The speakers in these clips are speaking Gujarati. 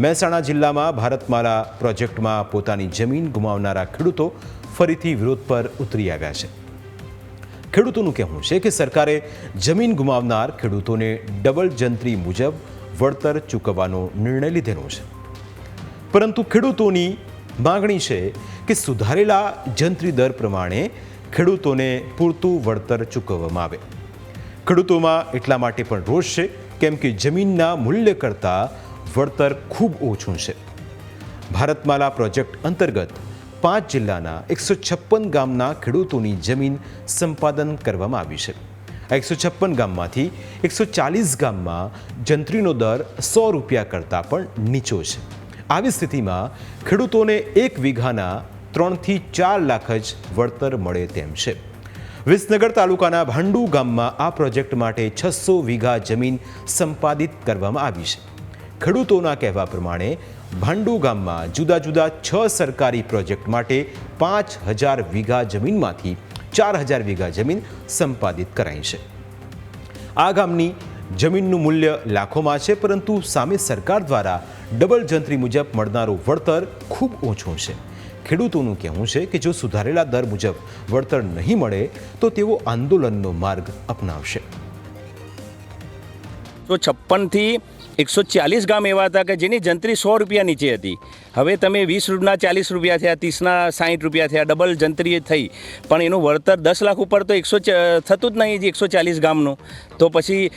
મહેસાણા જિલ્લામાં ભારતમાલા પ્રોજેક્ટમાં પોતાની જમીન ગુમાવનારા ખેડૂતો ફરીથી વિરોધ પર ઉતરી આવ્યા છે. ખેડૂતોનું કહેવું છે કે સરકારે જમીન ગુમાવનાર ખેડૂતોને ડબલ જંત્રી મુજબ વળતર ચૂકવવાનો નિર્ણય લીધેલો છે. પરંતુ ખેડૂતોની માગણી છે કે સુધારેલા જંત્રી દર પ્રમાણે ખેડૂતોને પૂરતું વળતર ચૂકવવામાં આવે. ખેડૂતોમાં એટલા માટે પણ રોષ છે, કેમ કે જમીનના મૂલ્ય કરતાં વળતર ખૂબ ઓછું છે. ભારતમાલા પ્રોજેક્ટ અંતર્ગત પાંચ જિલ્લાના એકસો છપ્પન ગામના ખેડૂતોની જમીન સંપાદન કરવામાં આવી છે. એકસો છપ્પન ગામમાંથી એકસો ચાલીસ ગામમાં જંત્રીનો દર સો રૂપિયા કરતાં પણ નીચો છે. આવી સ્થિતિમાં ખેડૂતોને એક વીઘાના ત્રણથી ચાર લાખ જ વળતર મળે તેમ છે. વિસનગર તાલુકાના ભાંડુ ગામમાં આ પ્રોજેક્ટ માટે છસો વીઘા જમીન સંપાદિત કરવામાં આવી છે. ખેડૂતોના કહેવા પ્રમાણે ભાંડુ ગામમાં જુદા જુદા છ સરકારી પ્રોજેક્ટ માટે પાંચ હજાર વીઘા જમીનમાંથી ચાર હજાર વીઘા જમીન સંપાદિત કરાઈ છે. આ ગામની જમીનનું મૂલ્ય લાખોમાં છે, પરંતુ સામે સરકાર દ્વારા ડબલ જંત્રી મુજબ મળનારું વળતર ખૂબ ઓછું છે. ખેડૂતોનું કહેવું છે કે જો સુધારેલા દર મુજબ વળતર નહીં મળે, તો તેઓ આંદોલનનો માર્ગ અપનાવશે. તો છપ્પનથી એકસો ચાલીસ ગામ એવા હતા કે જેની જંત્રી સો રૂપિયા નીચે હતી. હવે તમે વીસ રૂપના ચાલીસ રૂપિયા થયા, ત્રીસના સાઠ રૂપિયા થયા, ડબલ જંત્રી થઈ. પણ એનું વળતર દસ લાખ ઉપર તો એકસો થતું જ નહીં એકસો ચાલીસ ગામનું. તો પછી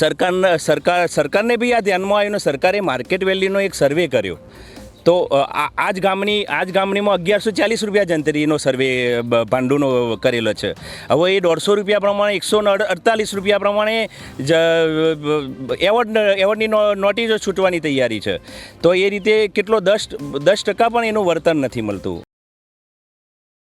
સરકારના, સરકાર, સરકારને બી આ ધ્યાનમાં આવ્યું ને સરકારે માર્કેટ વેલ્યુનો એક સર્વે કર્યો. તો આ જ ગામની આ જ ગામનીમાં અગિયારસો ચાલીસ રૂપિયા જંતરીનો સર્વે ભાંડુનો કરેલો છે. હવે એ દોઢસો રૂપિયા પ્રમાણે, એકસો અડતાલીસ રૂપિયા પ્રમાણે જ એવોર્ડ, એવોર્ડની નોટિસ છૂટવાની તૈયારી છે. તો એ રીતે કેટલો દસ દસ ટકા પણ એનું વળતર નથી મળતું.